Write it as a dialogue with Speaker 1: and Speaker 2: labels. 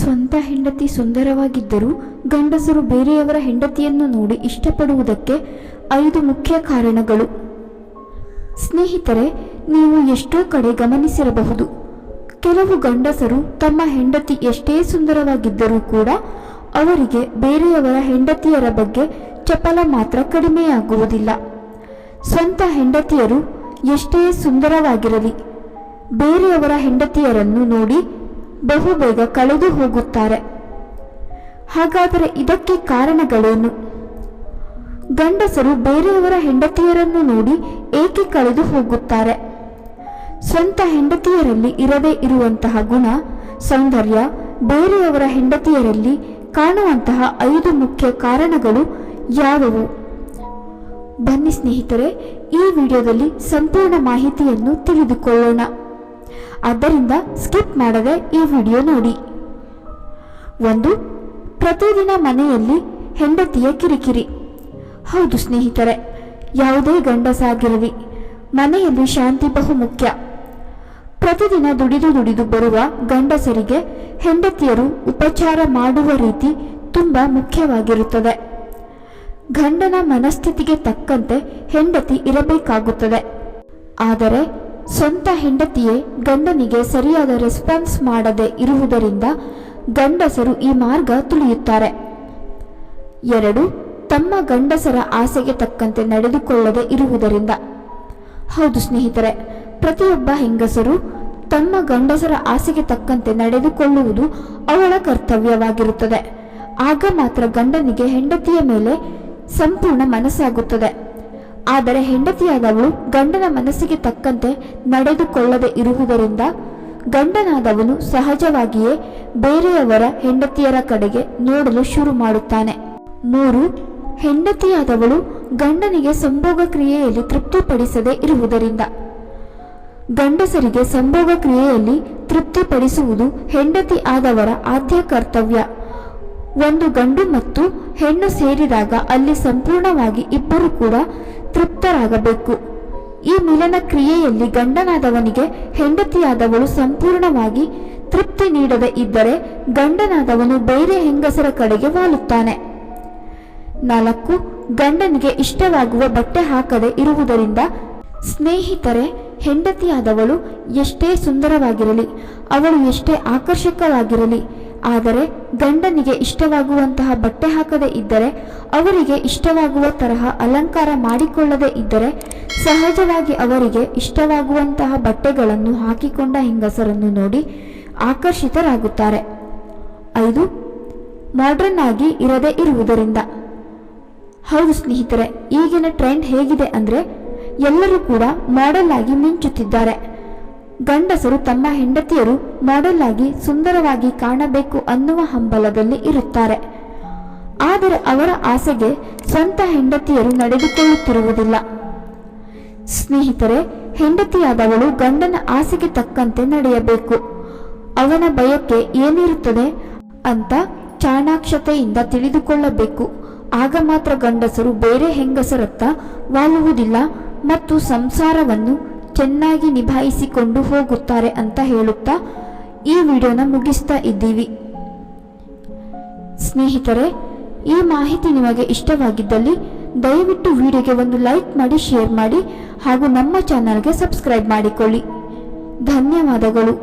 Speaker 1: ಸ್ವಂತ ಹೆಂಡತಿ ಸುಂದರವಾಗಿದ್ದರೂ ಗಂಡಸರು ಬೇರೆಯವರ ಹೆಂಡತಿಯನ್ನು ನೋಡಿ ಇಷ್ಟಪಡುವುದಕ್ಕೆ ಐದು ಮುಖ್ಯ ಕಾರಣಗಳು. ಸ್ನೇಹಿತರೆ, ನೀವು ಎಷ್ಟೋ ಕಡೆ ಗಮನಿಸಿರಬಹುದು. ಕೆಲವು ಗಂಡಸರು ತಮ್ಮ ಹೆಂಡತಿ ಎಷ್ಟೇ ಸುಂದರವಾಗಿದ್ದರೂ ಕೂಡ ಅವರಿಗೆ ಬೇರೆಯವರ ಹೆಂಡತಿಯರ ಬಗ್ಗೆ ಚಪಲ ಮಾತ್ರ ಕಡಿಮೆಯಾಗುವುದಿಲ್ಲ. ಸ್ವಂತ ಹೆಂಡತಿಯರು ಎಷ್ಟೇ ಸುಂದರವಾಗಿರಲಿ, ಬೇರೆಯವರ ಹೆಂಡತಿಯರನ್ನು ನೋಡಿ ಬಹುಬೇಗ ಕಳೆದು ಹೋಗುತ್ತಾರೆ. ಹಾಗಾದರೆ ಇದಕ್ಕೆ ಕಾರಣಗಳೇನು? ಗಂಡಸರು ಬೇರೆಯವರ ಹೆಂಡತಿಯರನ್ನು ನೋಡಿ ಏಕೆ ಕಳೆದು ಹೋಗುತ್ತಾರೆ? ಸ್ವಂತ ಹೆಂಡತಿಯರಲ್ಲಿ ಇರದೇ ಇರುವಂತಹ ಗುಣ, ಸೌಂದರ್ಯ ಬೇರೆಯವರ ಹೆಂಡತಿಯರಲ್ಲಿ ಕಾಣುವಂತಹ ಐದು ಮುಖ್ಯ ಕಾರಣಗಳು ಯಾವುವು? ಬನ್ನಿ ಸ್ನೇಹಿತರೆ, ಈ ವಿಡಿಯೋದಲ್ಲಿ ಸಂಪೂರ್ಣ ಮಾಹಿತಿಯನ್ನು ತಿಳಿದುಕೊಳ್ಳೋಣ. ಆದ್ದರಿಂದ ಸ್ಕಿಪ್ ಮಾಡದೆ ಈ ವಿಡಿಯೋ ನೋಡಿ. ಒಂದು, ಪ್ರತಿದಿನ ಮನೆಯಲ್ಲಿ ಹೆಂಡತಿಯ ಕಿರಿಕಿರಿ. ಹೌದು ಸ್ನೇಹಿತರೆ, ಯಾವುದೇ ಗಂಡಸಾಗಿರಲಿ, ಮನೆಯಲ್ಲಿ ಶಾಂತಿ ಬಹು ಮುಖ್ಯ. ಪ್ರತಿದಿನ ದುಡಿದು ದುಡಿದು ಬರುವ ಗಂಡಸರಿಗೆ ಹೆಂಡತಿಯರು ಉಪಚಾರ ಮಾಡುವ ರೀತಿ ತುಂಬ ಮುಖ್ಯವಾಗಿರುತ್ತದೆ. ಗಂಡನ ಮನಸ್ಥಿತಿಗೆ ತಕ್ಕಂತೆ ಹೆಂಡತಿ ಇರಬೇಕಾಗುತ್ತದೆ. ಆದರೆ ಸ್ವಂತ ಹೆಂಡತಿಯೇ ಗಂಡನಿಗೆ ಸರಿಯಾದ ರೆಸ್ಪಾನ್ಸ್ ಮಾಡದೆ ಇರುವುದರಿಂದ ಗಂಡಸರು ಈ ಮಾರ್ಗ ತುಳಿಯುತ್ತಾರೆ. ಎರಡು, ತಮ್ಮ ಗಂಡಸರ ಆಸೆಗೆ ತಕ್ಕಂತೆ ನಡೆದುಕೊಳ್ಳದೆ ಇರುವುದರಿಂದ. ಹೌದು ಸ್ನೇಹಿತರೆ, ಪ್ರತಿಯೊಬ್ಬ ಹೆಂಗಸರು ತಮ್ಮ ಗಂಡಸರ ಆಸೆಗೆ ತಕ್ಕಂತೆ ನಡೆದುಕೊಳ್ಳುವುದು ಅವಳ ಕರ್ತವ್ಯವಾಗಿರುತ್ತದೆ. ಆಗ ಮಾತ್ರ ಗಂಡನಿಗೆ ಹೆಂಡತಿಯ ಮೇಲೆ ಸಂಪೂರ್ಣ ಮನಸ್ಸಾಗುತ್ತದೆ. ಆದರೆ ಹೆಂಡತಿಯಾದವಳು ಗಂಡನ ಮನಸ್ಸಿಗೆ ತಕ್ಕಂತೆ ನಡೆದುಕೊಳ್ಳದೆ ಇರುವುದರಿಂದ ಗಂಡನಾದವನು ಸಹಜವಾಗಿಯೇ ಬೇರೆಯವರ ಹೆಂಡತಿಯರ ಕಡೆಗೆ ನೋಡಲು ಶುರು ಮಾಡುತ್ತಾನೆ. ಮೂರು, ಹೆಂಡತಿಯಾದವಳು ಗಂಡನಿಗೆ ಸಂಭೋಗ ಕ್ರಿಯೆಯಲ್ಲಿ ತೃಪ್ತಿಪಡಿಸದೇ ಇರುವುದರಿಂದ. ಗಂಡಸರಿಗೆ ಸಂಭೋಗ ಕ್ರಿಯೆಯಲ್ಲಿ ತೃಪ್ತಿಪಡಿಸುವುದು ಹೆಂಡತಿ ಆದವರ ಆದ್ಯ ಕರ್ತವ್ಯ. ಒಂದು ಗಂಡು ಮತ್ತು ಹೆಣ್ಣು ಸೇರಿದಾಗ ಅಲ್ಲಿ ಸಂಪೂರ್ಣವಾಗಿ ಇಬ್ಬರು ಕೂಡ ತೃಪ್ತರಾಗಬೇಕು. ಈ ಮಿಲನ ಕ್ರಿಯೆಯಲ್ಲಿ ಗಂಡನಾದವನಿಗೆ ಹೆಂಡತಿಯಾದವಳು ಸಂಪೂರ್ಣವಾಗಿ ತೃಪ್ತಿ ನೀಡದೆ ಇದ್ದರೆ ಗಂಡನಾದವನು ಬೇರೆ ಹೆಂಗಸರ ಕಡೆಗೆ ವಾಲುತ್ತಾನೆ. ನಾಲ್ಕು, ಗಂಡನಿಗೆ ಇಷ್ಟವಾಗುವ ಬಟ್ಟೆ ಹಾಕದೆ ಇರುವುದರಿಂದ ಸ್ನೇಹಿತರೆ, ಹೆಂಡತಿಯಾದವಳು ಎಷ್ಟೇ ಸುಂದರವಾಗಿರಲಿ, ಅವಳು ಎಷ್ಟೇ ಆಕರ್ಷಕವಾಗಿರಲಿ ಆದರೆ ಗಂಡನಿಗೆ ಇಷ್ಟವಾಗುವಂತಹ ಬಟ್ಟೆ ಹಾಕದೇ ಇದ್ದರೆ ಅವರಿಗೆ ಇಷ್ಟವಾಗುವ ತರಹ ಅಲಂಕಾರ ಮಾಡಿಕೊಳ್ಳದೇ ಇದ್ದರೆ ಸಹಜವಾಗಿ ಅವರಿಗೆ ಇಷ್ಟವಾಗುವಂತಹ ಬಟ್ಟೆಗಳನ್ನು ಹಾಕಿಕೊಂಡ ಹೆಂಗಸರನ್ನು ನೋಡಿ ಆಕರ್ಷಿತರಾಗುತ್ತಾರೆ. ಐದು ಮಾಡ್ರನ್ ಆಗಿ ಇರದೇ ಇರುವುದರಿಂದ. ಹೌದು ಸ್ನೇಹಿತರೆ, ಈಗಿನ ಟ್ರೆಂಡ್ ಹೇಗಿದೆ ಅಂದರೆ ಎಲ್ಲರೂ ಕೂಡ ಮಾಡೆಲ್ ಆಗಿ ಮಿಂಚುತ್ತಿದ್ದಾರೆ. ಗಂಡಸರು ತಮ್ಮ ಹೆಂಡತಿಯರು ಮಾಡೆಲ್ ಆಗಿ ಸುಂದರವಾಗಿ ಕಾಣಬೇಕು ಅನ್ನುವ ಹಂಬಲದಲ್ಲಿ ಇರುತ್ತಾರೆ. ಆದರೆ ಅವರ ಆಸೆಗೆ ಸ್ವಂತ ಹೆಂಡತಿಯರು ನಡೆದುಕೊಳ್ಳುತ್ತಿರುವುದಿಲ್ಲ. ಸ್ನೇಹಿತರೆ, ಹೆಂಡತಿಯಾದವಳು ಗಂಡನ ಆಸೆಗೆ ತಕ್ಕಂತೆ ನಡೆಯಬೇಕು. ಅವನ ಬಯಕೆ ಏನಿರುತ್ತದೆ ಅಂತ ಚಾಣಾಕ್ಷತೆಯಿಂದ ತಿಳಿದುಕೊಳ್ಳಬೇಕು. ಆಗ ಮಾತ್ರ ಗಂಡಸರು ಬೇರೆ ಹೆಂಗಸರತ್ತ ವಾಲುವುದಿಲ್ಲ ಮತ್ತು ಸಂಸಾರವನ್ನು ಚೆನ್ನಾಗಿ ನಿಭಾಯಿಸಿಕೊಂಡು ಹೋಗುತ್ತಾರೆ ಅಂತ ಹೇಳುತ್ತಾ ಈ ವಿಡಿಯೋನ ಮುಗಿಸ್ತಾ ಇದ್ದೀವಿ. ಸ್ನೇಹಿತರೆ, ಈ ಮಾಹಿತಿ ನಿಮಗೆ ಇಷ್ಟವಾಗಿದ್ದಲ್ಲಿ ದಯವಿಟ್ಟು ವಿಡಿಯೋಗೆ ಒಂದು ಲೈಕ್ ಮಾಡಿ, ಶೇರ್ ಮಾಡಿ ಹಾಗೂ ನಮ್ಮ ಚಾನಲ್ಗೆ ಸಬ್ಸ್ಕ್ರೈಬ್ ಮಾಡಿಕೊಳ್ಳಿ. ಧನ್ಯವಾದಗಳು.